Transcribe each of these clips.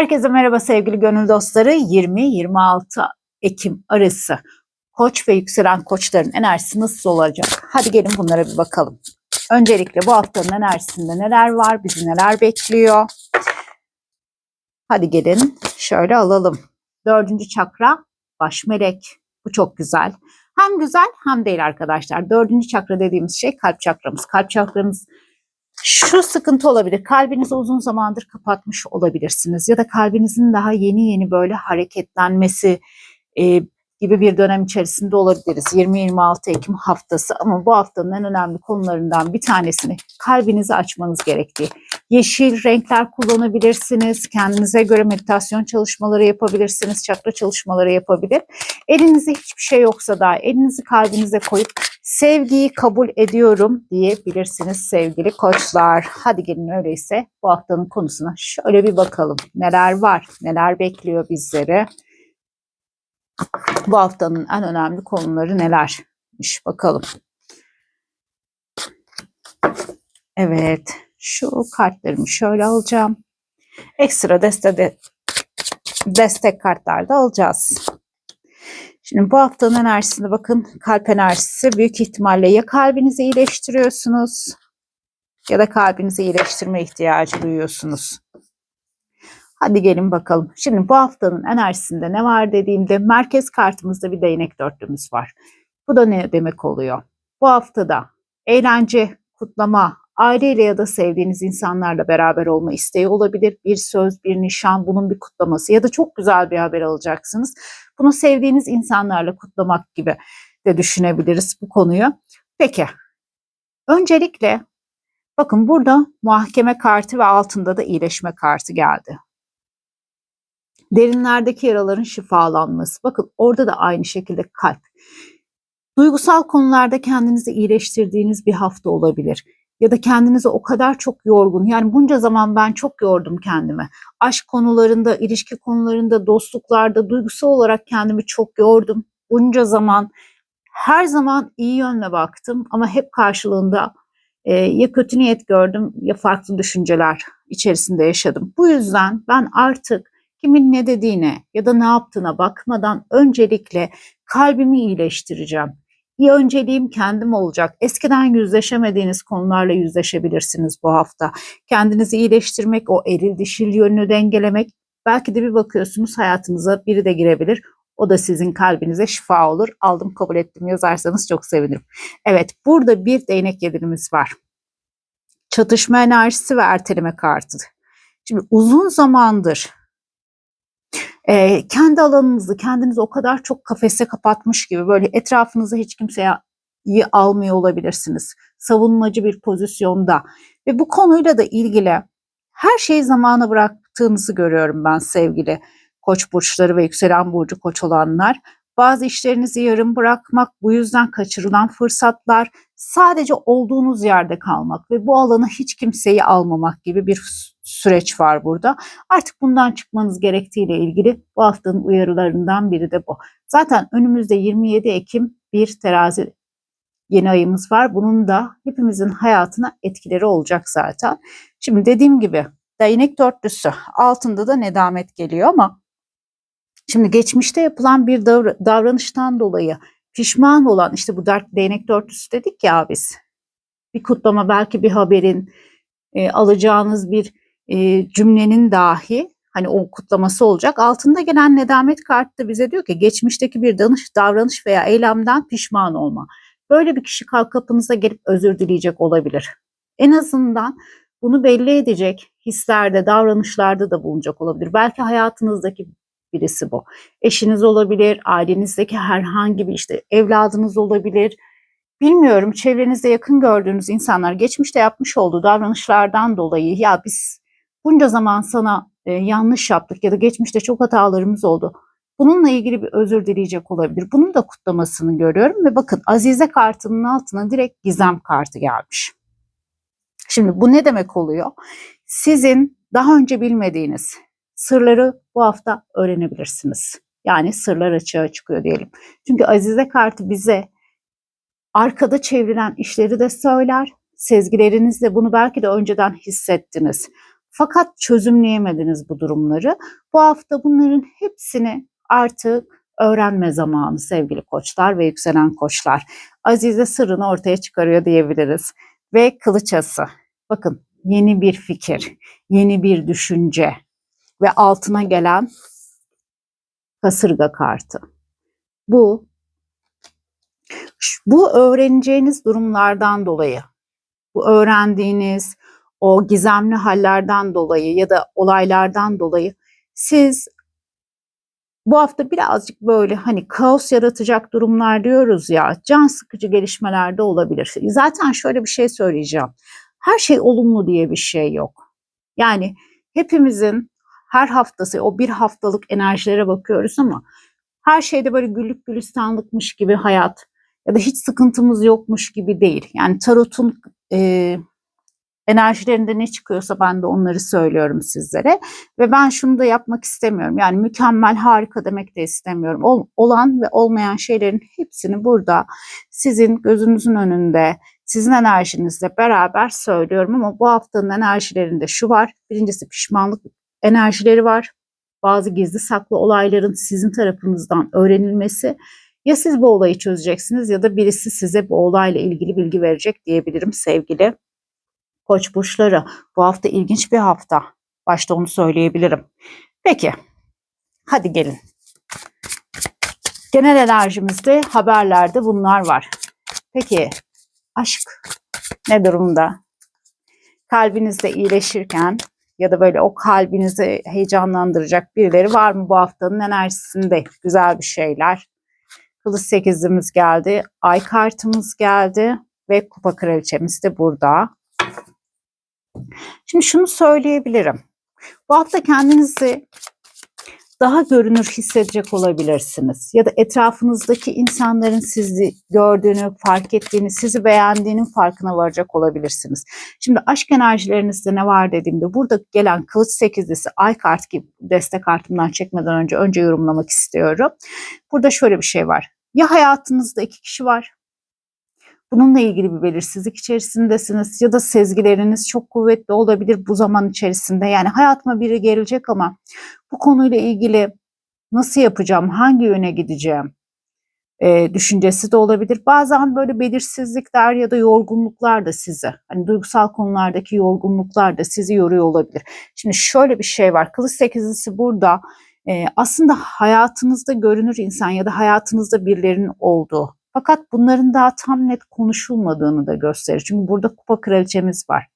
Herkese merhaba sevgili gönül dostları. 20-26 Ekim arası koç ve yükselen koçların enerjisi nasıl olacak? Hadi gelin bunlara bir bakalım. Öncelikle bu haftanın enerjisinde neler var, bizi neler bekliyor? Hadi gelin şöyle alalım. Dördüncü çakra baş melek. Bu çok güzel. Hem güzel hem değil arkadaşlar. Dördüncü çakra dediğimiz şey kalp çakramız. Kalp çakramız şu sıkıntı olabilir. Kalbinizi uzun zamandır kapatmış olabilirsiniz ya da kalbinizin daha yeni yeni böyle hareketlenmesi e, gibi bir dönem içerisinde olabiliriz. 20-26 Ekim haftası ama bu haftanın en önemli konularından bir tanesini kalbinizi açmanız gerektiği. Yeşil renkler kullanabilirsiniz. Kendinize göre meditasyon çalışmaları yapabilirsiniz. Çakra çalışmaları yapabilir. Elinizde hiçbir şey yoksa da elinizi kalbinize koyup sevgiyi kabul ediyorum diyebilirsiniz sevgili koçlar. Hadi gelin öyleyse bu haftanın konusuna şöyle bir bakalım. Neler var, neler bekliyor bizleri. Bu haftanın en önemli konuları nelermiş bakalım. Evet, şu kartlarımı şöyle alacağım. Ekstra destek, de, destek kartlar da alacağız. Şimdi bu haftanın enerjisine bakın kalp enerjisi büyük ihtimalle ya kalbinizi iyileştiriyorsunuz ya da kalbinizi iyileştirme ihtiyacı duyuyorsunuz. Hadi gelin bakalım. Şimdi bu haftanın enerjisinde ne var dediğimde merkez kartımızda bir değnek dörtlümüz var. Bu da ne demek oluyor? Bu haftada eğlence, kutlama, aileyle ya da sevdiğiniz insanlarla beraber olma isteği olabilir. Bir söz, bir nişan, bunun bir kutlaması ya da çok güzel bir haber alacaksınız. Bunu sevdiğiniz insanlarla kutlamak gibi de düşünebiliriz bu konuyu. Peki, öncelikle bakın burada mahkeme kartı ve altında da iyileşme kartı geldi. Derinlerdeki yaraların şifalanması. Bakın orada da aynı şekilde kalp. Duygusal konularda kendinizi iyileştirdiğiniz bir hafta olabilir ya da kendinizi o kadar çok yorgun yani bunca zaman ben çok yordum kendimi. Aşk konularında, ilişki konularında, dostluklarda duygusal olarak kendimi çok yordum. Bunca zaman her zaman iyi yönle baktım ama hep karşılığında e, ya kötü niyet gördüm ya farklı düşünceler içerisinde yaşadım. Bu yüzden ben artık kimin ne dediğine ya da ne yaptığına bakmadan öncelikle kalbimi iyileştireceğim bir önceliğim kendim olacak. Eskiden yüzleşemediğiniz konularla yüzleşebilirsiniz bu hafta. Kendinizi iyileştirmek, o eril dişil yönünü dengelemek. Belki de bir bakıyorsunuz hayatınıza biri de girebilir. O da sizin kalbinize şifa olur. Aldım kabul ettim yazarsanız çok sevinirim. Evet burada bir değnek yedirimiz var. Çatışma enerjisi ve erteleme kartı. Şimdi uzun zamandır e, kendi alanınızı, kendinizi o kadar çok kafese kapatmış gibi böyle etrafınıza hiç kimseye iyi almıyor olabilirsiniz. Savunmacı bir pozisyonda ve bu konuyla da ilgili her şeyi zamana bıraktığınızı görüyorum ben sevgili koç burçları ve yükselen burcu koç olanlar. Bazı işlerinizi yarım bırakmak, bu yüzden kaçırılan fırsatlar, sadece olduğunuz yerde kalmak ve bu alanı hiç kimseyi almamak gibi bir süreç var burada. Artık bundan çıkmanız gerektiğiyle ilgili bu haftanın uyarılarından biri de bu. Zaten önümüzde 27 Ekim bir terazi yeni ayımız var. Bunun da hepimizin hayatına etkileri olacak zaten. Şimdi dediğim gibi değnek dörtlüsü altında da nedamet geliyor ama şimdi geçmişte yapılan bir davranıştan dolayı pişman olan işte bu değnek dörtlüsü dedik ya biz. Bir kutlama belki bir haberin e, alacağınız bir e, cümlenin dahi hani o kutlaması olacak. Altında gelen nedamet kartı da bize diyor ki geçmişteki bir danış, davranış veya eylemden pişman olma. Böyle bir kişi kapınıza gelip özür dileyecek olabilir. En azından bunu belli edecek hislerde, davranışlarda da bulunacak olabilir. Belki hayatınızdaki birisi bu. Eşiniz olabilir, ailenizdeki herhangi bir işte evladınız olabilir. Bilmiyorum çevrenizde yakın gördüğünüz insanlar geçmişte yapmış olduğu davranışlardan dolayı ya biz bunca zaman sana e, yanlış yaptık ya da geçmişte çok hatalarımız oldu. Bununla ilgili bir özür dileyecek olabilir. Bunun da kutlamasını görüyorum ve bakın Azize kartının altına direkt gizem kartı gelmiş. Şimdi bu ne demek oluyor? Sizin daha önce bilmediğiniz sırları bu hafta öğrenebilirsiniz. Yani sırlar açığa çıkıyor diyelim. Çünkü Azize kartı bize arkada çevrilen işleri de söyler. Sezgilerinizle bunu belki de önceden hissettiniz. Fakat çözümleyemediniz bu durumları. Bu hafta bunların hepsini artık öğrenme zamanı sevgili koçlar ve yükselen koçlar. Azize sırrını ortaya çıkarıyor diyebiliriz. Ve kılıçası. Bakın yeni bir fikir, yeni bir düşünce ve altına gelen kasırga kartı. Bu bu öğreneceğiniz durumlardan dolayı, bu öğrendiğiniz o gizemli hallerden dolayı ya da olaylardan dolayı siz bu hafta birazcık böyle hani kaos yaratacak durumlar diyoruz ya can sıkıcı gelişmeler de olabilir. Zaten şöyle bir şey söyleyeceğim. Her şey olumlu diye bir şey yok. Yani hepimizin her haftası o bir haftalık enerjilere bakıyoruz ama her şeyde böyle güllük gülistanlıkmış gibi hayat ya da hiç sıkıntımız yokmuş gibi değil. Yani tarotun e, enerjilerinde ne çıkıyorsa ben de onları söylüyorum sizlere. Ve ben şunu da yapmak istemiyorum. Yani mükemmel, harika demek de istemiyorum. Ol, olan ve olmayan şeylerin hepsini burada sizin gözünüzün önünde, sizin enerjinizle beraber söylüyorum. Ama bu haftanın enerjilerinde şu var. Birincisi pişmanlık enerjileri var. Bazı gizli saklı olayların sizin tarafınızdan öğrenilmesi. Ya siz bu olayı çözeceksiniz ya da birisi size bu olayla ilgili bilgi verecek diyebilirim sevgili Koç burçları. Bu hafta ilginç bir hafta. Başta onu söyleyebilirim. Peki. Hadi gelin. Genel enerjimizde haberlerde bunlar var. Peki aşk ne durumda? Kalbinizde iyileşirken ya da böyle o kalbinizi heyecanlandıracak birileri var mı bu haftanın enerjisinde? Güzel bir şeyler. Kılıç sekizimiz geldi. Ay kartımız geldi. Ve kupa kraliçemiz de burada. Şimdi şunu söyleyebilirim. Bu hafta kendinizi daha görünür hissedecek olabilirsiniz. Ya da etrafınızdaki insanların sizi gördüğünü, fark ettiğini, sizi beğendiğinin farkına varacak olabilirsiniz. Şimdi aşk enerjilerinizde ne var dediğimde burada gelen kılıç sekizlisi ay kartı gibi destek kartımdan çekmeden önce önce yorumlamak istiyorum. Burada şöyle bir şey var. Ya hayatınızda iki kişi var Bununla ilgili bir belirsizlik içerisindesiniz ya da sezgileriniz çok kuvvetli olabilir bu zaman içerisinde. Yani hayatıma biri gelecek ama bu konuyla ilgili nasıl yapacağım, hangi yöne gideceğim e, düşüncesi de olabilir. Bazen böyle belirsizlikler ya da yorgunluklar da sizi, hani duygusal konulardaki yorgunluklar da sizi yoruyor olabilir. Şimdi şöyle bir şey var, kılıç sekizlisi burada e, aslında hayatınızda görünür insan ya da hayatınızda birilerinin olduğu fakat bunların daha tam net konuşulmadığını da gösterir. Çünkü burada kupa kraliçemiz var.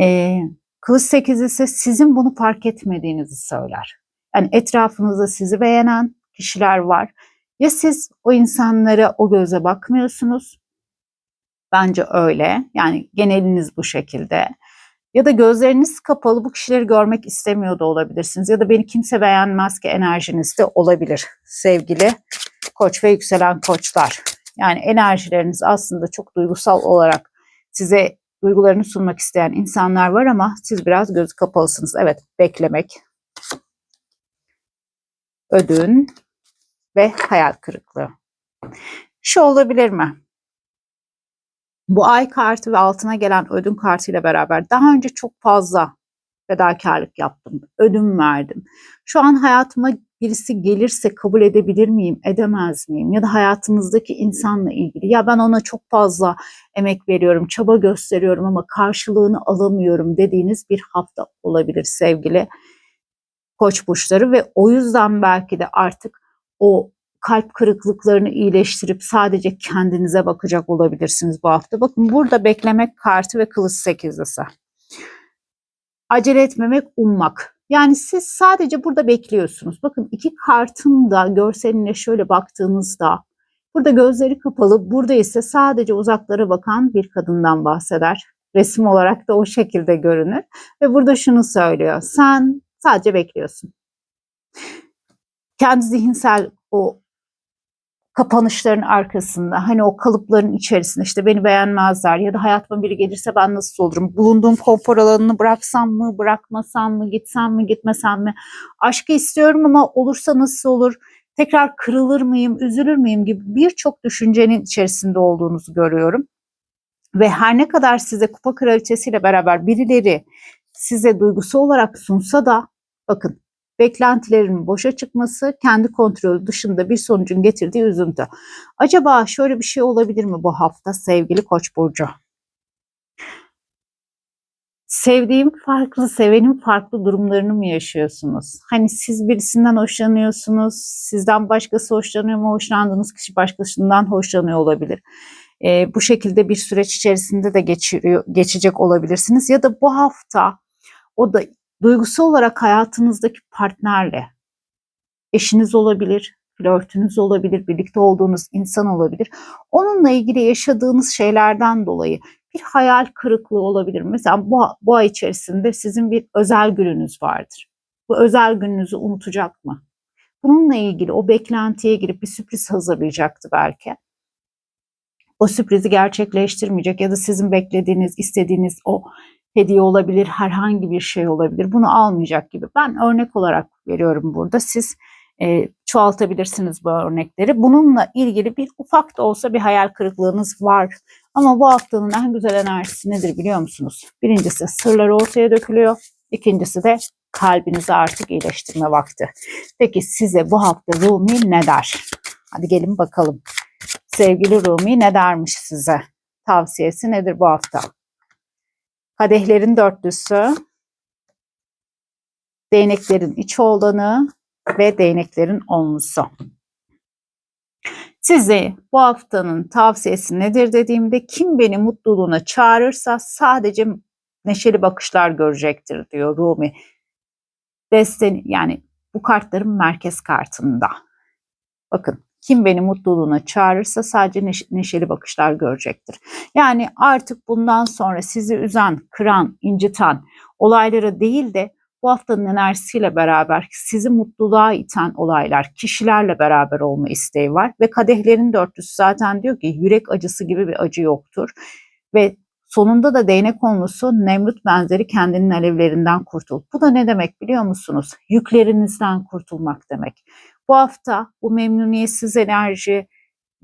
Ee, kılıç sekizi ise sizin bunu fark etmediğinizi söyler. Yani etrafınızda sizi beğenen kişiler var. Ya siz o insanlara o göze bakmıyorsunuz. Bence öyle. Yani geneliniz bu şekilde. Ya da gözleriniz kapalı bu kişileri görmek istemiyor da olabilirsiniz. Ya da beni kimse beğenmez ki enerjiniz de olabilir sevgili koç ve yükselen koçlar. Yani enerjileriniz aslında çok duygusal olarak size duygularını sunmak isteyen insanlar var ama siz biraz gözü kapalısınız. Evet beklemek, ödün ve hayal kırıklığı. Şu olabilir mi? Bu ay kartı ve altına gelen ödün kartıyla beraber daha önce çok fazla fedakarlık yaptım, ödün verdim. Şu an hayatıma birisi gelirse kabul edebilir miyim, edemez miyim? Ya da hayatınızdaki insanla ilgili. Ya ben ona çok fazla emek veriyorum, çaba gösteriyorum ama karşılığını alamıyorum dediğiniz bir hafta olabilir sevgili koç burçları ve o yüzden belki de artık o kalp kırıklıklarını iyileştirip sadece kendinize bakacak olabilirsiniz bu hafta. Bakın burada beklemek kartı ve kılıç sekizlisi. Acele etmemek, ummak. Yani siz sadece burada bekliyorsunuz. Bakın iki kartın da görseline şöyle baktığınızda burada gözleri kapalı, burada ise sadece uzaklara bakan bir kadından bahseder. Resim olarak da o şekilde görünür. Ve burada şunu söylüyor. Sen sadece bekliyorsun. Kendi zihinsel o kapanışların arkasında hani o kalıpların içerisinde işte beni beğenmezler ya da hayatıma biri gelirse ben nasıl olurum? Bulunduğum konfor alanını bıraksam mı, bırakmasam mı, gitsem mi, gitmesem mi? Aşkı istiyorum ama olursa nasıl olur? Tekrar kırılır mıyım, üzülür müyüm gibi birçok düşüncenin içerisinde olduğunuzu görüyorum. Ve her ne kadar size kupa kraliçesiyle beraber birileri size duygusu olarak sunsa da bakın beklentilerin boşa çıkması kendi kontrolü dışında bir sonucun getirdiği üzüntü. Acaba şöyle bir şey olabilir mi bu hafta sevgili Koç burcu? Sevdiğim farklı, sevenin farklı durumlarını mı yaşıyorsunuz? Hani siz birisinden hoşlanıyorsunuz, sizden başkası hoşlanıyor mu? Hoşlandığınız kişi başkasından hoşlanıyor olabilir. Ee, bu şekilde bir süreç içerisinde de geçiriyor, geçecek olabilirsiniz. Ya da bu hafta o da duygusal olarak hayatınızdaki partnerle, eşiniz olabilir, flörtünüz olabilir, birlikte olduğunuz insan olabilir. Onunla ilgili yaşadığınız şeylerden dolayı bir hayal kırıklığı olabilir. Mesela bu, bu ay içerisinde sizin bir özel gününüz vardır. Bu özel gününüzü unutacak mı? Bununla ilgili o beklentiye girip bir sürpriz hazırlayacaktı belki. O sürprizi gerçekleştirmeyecek ya da sizin beklediğiniz, istediğiniz o hediye olabilir, herhangi bir şey olabilir. Bunu almayacak gibi. Ben örnek olarak veriyorum burada. Siz e, çoğaltabilirsiniz bu örnekleri. Bununla ilgili bir ufak da olsa bir hayal kırıklığınız var. Ama bu haftanın en güzel enerjisi nedir biliyor musunuz? Birincisi sırları ortaya dökülüyor. İkincisi de kalbinizi artık iyileştirme vakti. Peki size bu hafta Rumi ne der? Hadi gelin bakalım. Sevgili Rumi ne dermiş size? Tavsiyesi nedir bu hafta? Kadehlerin dörtlüsü, değneklerin iç oğlanı ve değneklerin onlusu. Size bu haftanın tavsiyesi nedir dediğimde kim beni mutluluğuna çağırırsa sadece neşeli bakışlar görecektir diyor Rumi. Desten yani bu kartların merkez kartında. Bakın kim beni mutluluğuna çağırırsa sadece neş- neşeli bakışlar görecektir. Yani artık bundan sonra sizi üzen, kıran, inciten olaylara değil de bu haftanın enerjisiyle beraber sizi mutluluğa iten olaylar, kişilerle beraber olma isteği var. Ve kadehlerin dörtlüsü zaten diyor ki yürek acısı gibi bir acı yoktur. Ve sonunda da değnek konusu Nemrut benzeri kendinin alevlerinden kurtul. Bu da ne demek biliyor musunuz? Yüklerinizden kurtulmak demek. Bu hafta bu memnuniyetsiz enerji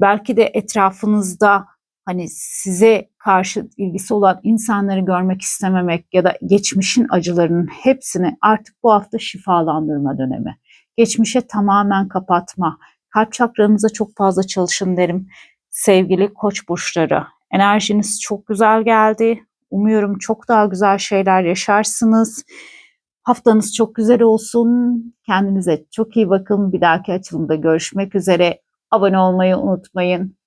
belki de etrafınızda hani size karşı ilgisi olan insanları görmek istememek ya da geçmişin acılarının hepsini artık bu hafta şifalandırma dönemi. Geçmişe tamamen kapatma. Kalp çakranıza çok fazla çalışın derim. Sevgili koç burçları, enerjiniz çok güzel geldi. Umuyorum çok daha güzel şeyler yaşarsınız. Haftanız çok güzel olsun. Kendinize çok iyi bakın. Bir dahaki açılımda görüşmek üzere. Abone olmayı unutmayın.